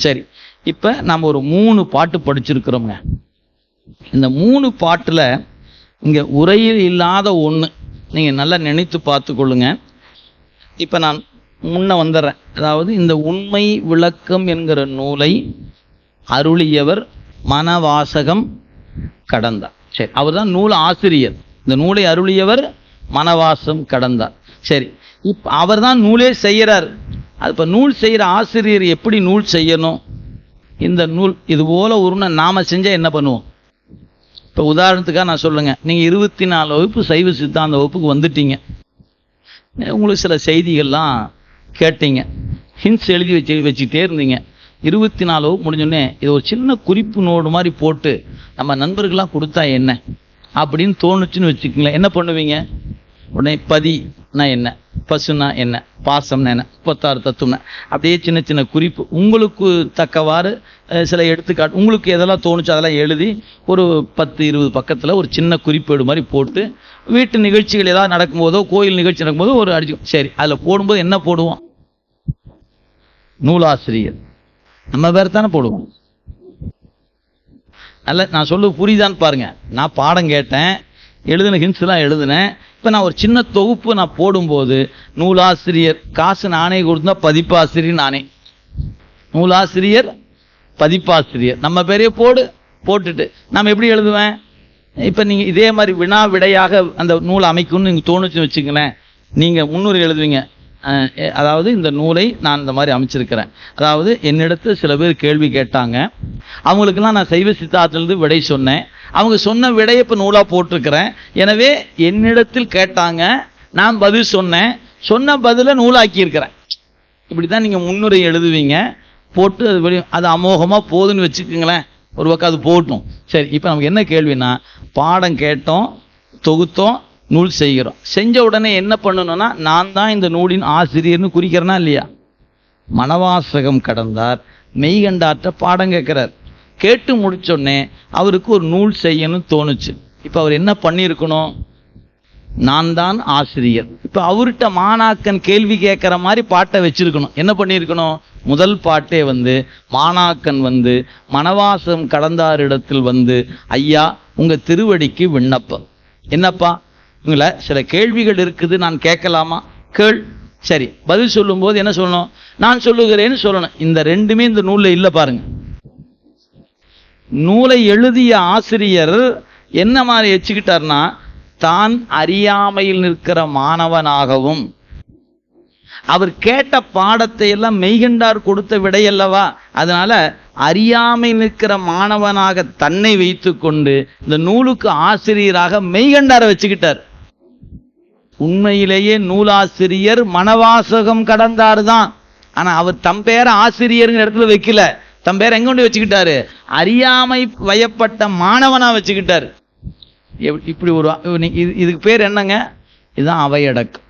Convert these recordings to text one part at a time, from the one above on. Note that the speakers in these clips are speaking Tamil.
சரி இப்போ நம்ம ஒரு மூணு பாட்டு படிச்சிருக்கிறோங்க இந்த மூணு பாட்டில் இங்கே உரையில் இல்லாத ஒன்று நீங்கள் நல்லா நினைத்து பார்த்துக்கொள்ளுங்க இப்போ நான் முன்ன வந்துடுறேன் அதாவது இந்த உண்மை விளக்கம் என்கிற நூலை அருளியவர் மனவாசகம் கடந்தார் சரி அவர் தான் நூல் ஆசிரியர். இந்த நூலை அருளியவர் மனவாசம் கடந்தார் சரி இப் அவர் தான் நூலே செய்கிறார் அது இப்போ நூல் செய்கிற ஆசிரியர் எப்படி நூல் செய்யணும்? இந்த நூல் இது போல் உருணை நாம செஞ்சால் என்ன பண்ணுவோம்? இப்போ உதாரணத்துக்காக நான் சொல்லுங்கள் நீங்கள் இருபத்தி நாலு வகுப்பு சைவ சித்தாந்த வகுப்புக்கு வந்துட்டீங்க. உங்களுக்கு சில செய்திகள்லாம் கேட்டீங்க. ஹின்ஸ் எழுதி வச்சு வச்சுக்கிட்டே இருந்தீங்க. இருபத்தி நாலு வகுப்பு முடிஞ்சோடனே இது ஒரு சின்ன குறிப்பு நோடு மாதிரி போட்டு நம்ம நண்பர்கள்லாம் கொடுத்தா என்ன? அப்படின்னு தோணுச்சுன்னு வச்சுக்கங்களேன். என்ன பண்ணுவீங்க? உடனே பதினா என்ன? பசுனா என்ன? பாசம்னு என்ன? முப்பத்தாறு தத்துவம்னா. அப்படியே சின்ன சின்ன குறிப்பு. உங்களுக்கு தக்கவாறு சில எடுத்துக்காட்டு உங்களுக்கு எதெல்லாம் தோணுச்சு அதெல்லாம் எழுதி ஒரு பத்து இருபது பக்கத்தில் ஒரு சின்ன குறிப்பேடு மாதிரி போட்டு வீட்டு நிகழ்ச்சிகள் ஏதாவது நடக்கும்போதோ கோயில் நிகழ்ச்சி நடக்கும்போதோ ஒரு அடிச்சு சரி அதில் போடும்போது என்ன போடுவோம்? நூலாசிரியர். நம்ம பேர் தானே போடுவோம். நல்ல நான் சொல்ல புரியுதான்னு பாருங்க. நான் பாடம் கேட்டேன். எழுதின ஹின்ஸ்லாம் எழுதினேன். இப்போ நான் ஒரு சின்ன தொகுப்பு நான் போடும்போது நூலாசிரியர் காசு நானே கொடுத்தா பதிப்பாசிரியர் நானே. நூலாசிரியர் பதிப்பாசிரியர். நம்ம பேரையே போடு போட்டுட்டு. நம்ம எப்படி எழுதுவேன்? இப்போ நீங்கள் இதே மாதிரி வினா விடையாக அந்த நூல் அமைக்கணும்னு நீங்கள் தோணுச்சுன்னு வச்சுங்களேன் நீங்கள் முன்னுரை எழுதுவீங்க. அதாவது இந்த நூலை நான் இந்த மாதிரி அமைச்சிருக்கிறேன். அதாவது என்னிடத்து சில பேர் கேள்வி கேட்டாங்க. அவங்களுக்கெல்லாம் நான் சைவ சித்தாத்திலிருந்து விடை சொன்னேன். அவங்க சொன்ன விடையை இப்போ நூலாக போட்டிருக்கிறேன். எனவே என்னிடத்தில் கேட்டாங்க நான் பதில் சொன்னேன். சொன்ன பதிலை நூலாக்கியிருக்கிறேன். இப்படி தான் நீங்கள் முன்னுரை எழுதுவீங்க. போட்டு அது வெளி அது அமோகமாக போதுன்னு வச்சுக்கோங்களேன். ஒரு பக்கம் அது போட்டும். சரி இப்போ நமக்கு என்ன கேள்வினா பாடம் கேட்டோம் தொகுத்தோம் நூல் செய்கிறோம். செஞ்ச உடனே என்ன பண்ணணும்னா நான் தான் இந்த நூலின் ஆசிரியர்னு குறிக்கிறேனா இல்லையா? மனவாசகம் கடந்தார் மெய்கண்டாற்ற பாடம் கேட்குறார். கேட்டு முடிச்சோடனே அவருக்கு ஒரு நூல் செய்யணும்னு தோணுச்சு. இப்போ அவர் என்ன பண்ணியிருக்கணும்? நான் தான் ஆசிரியர். இப்போ அவர்கிட்ட மாணாக்கன் கேள்வி கேட்குற மாதிரி பாட்டை வச்சிருக்கணும். என்ன பண்ணியிருக்கணும்? முதல் பாட்டே வந்து மாணாக்கன் வந்து மனவாசம் கடந்தாரிடத்தில் வந்து ஐயா உங்கள் திருவடிக்கு விண்ணப்பம். என்னப்பா? உங்களை சில கேள்விகள் இருக்குது நான் கேட்கலாமா? கேள். சரி பதில் சொல்லும்போது என்ன சொல்லணும்? நான் சொல்லுகிறேன்னு சொல்லணும். இந்த ரெண்டுமே இந்த நூலில் இல்லை பாருங்கள் நூலை எழுதிய ஆசிரியர் என்ன மாதிரி எச்சுக்கிட்டார்னா தான் அறியாமையில் நிற்கிற மாணவனாகவும் அவர் கேட்ட பாடத்தை எல்லாம் மெய்கண்டார் கொடுத்த விடையல்லவா? அதனால அறியாமை நிற்கிற மாணவனாக தன்னை வைத்துக்கொண்டு இந்த நூலுக்கு ஆசிரியராக மெய்கண்டாரை வச்சுக்கிட்டார். உண்மையிலேயே நூலாசிரியர் மனவாசகம் கடந்தார் தான் ஆனா அவர் தம் பேரை ஆசிரியருங்கிற இடத்துல வைக்கல. தம் பேரை எங்க கொண்டு வச்சுக்கிட்டாரு? அறியாமை வயப்பட்ட மாணவனா வச்சுக்கிட்டார். எப்- இப்படி ஒரு இது- இதுக்கு பேர் என்னங்க? இதுதான் அவையடக்கம்.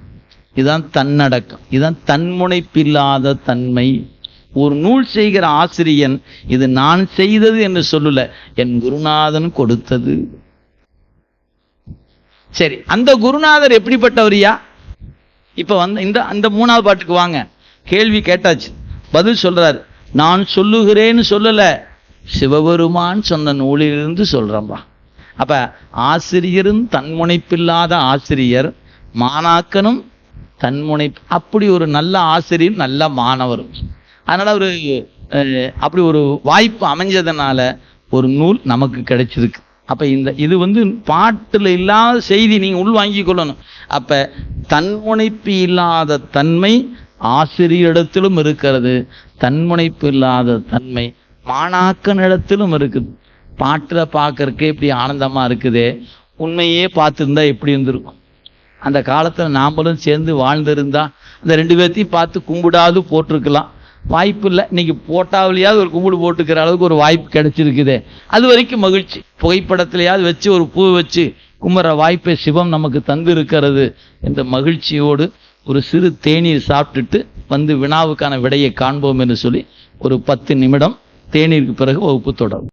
இதுதான் தன்னடக்கம். இதுதான் தன்முனைப்பில்லாத தன்மை. ஒரு நூல் செய்கிற ஆசிரியன் இது நான் செய்தது என்று சொல்லல என் குருநாதன் கொடுத்தது. சரி அந்த குருநாதர் எப்படிப்பட்டவரியா இப்ப வந்து இந்த அந்த மூணாவது பாட்டுக்கு வாங்க. கேள்வி கேட்டாச்சு. பதில் சொல்றாரு. நான் சொல்லுகிறேன்னு சொல்லலை. சிவபெருமான் சொன்ன நூலிலிருந்து சொல்கிறம்பா அப்போ ஆசிரியரும் தன்முனைப்பில்லாத ஆசிரியர் மாணாக்கனும் தன்முனை அப்படி ஒரு நல்ல ஆசிரியர் நல்ல மாணவரும் அதனால் ஒரு அப்படி ஒரு வாய்ப்பு அமைஞ்சதுனால ஒரு நூல் நமக்கு கிடைச்சிருக்கு. அப்போ இந்த இது வந்து பாட்டில் இல்லாத செய்தி நீங்கள் உள் வாங்கி கொள்ளணும். அப்போ தன்முனைப்பு இல்லாத தன்மை ஆசிரியரிடத்திலும் இருக்கிறது. தன்முனைப்பு இல்லாத தன்மை மாணாக்கனிடத்திலும் இருக்குது. பாட்டில் பார்க்கறக்கே இப்படி ஆனந்தமாக இருக்குதே. உண்மையே பார்த்துருந்தா எப்படி இருந்திருக்கும்? அந்த காலத்தில் நாமளும் சேர்ந்து வாழ்ந்திருந்தா அந்த ரெண்டு பேர்த்தையும் பார்த்து கும்பிடாது போட்டிருக்கலாம். வாய்ப்பு இல்லை. இன்னைக்கு போட்டாவிலையாவது ஒரு கும்பிடு போட்டுக்கிற அளவுக்கு ஒரு வாய்ப்பு கிடைச்சிருக்குதே. அது வரைக்கும் மகிழ்ச்சி. புகைப்படத்திலையாவது வச்சு ஒரு பூ வச்சு கும்புற வாய்ப்பை சிவம் நமக்கு தந்து இருக்கிறது என்ற மகிழ்ச்சியோடு ஒரு சிறு தேநீர் சாப்பிட்டுட்டு வந்து வினாவுக்கான விடையை காண்போம் என்று சொல்லி ஒரு பத்து நிமிடம் தேநீருக்கு பிறகு வகுப்பு தொடரும்.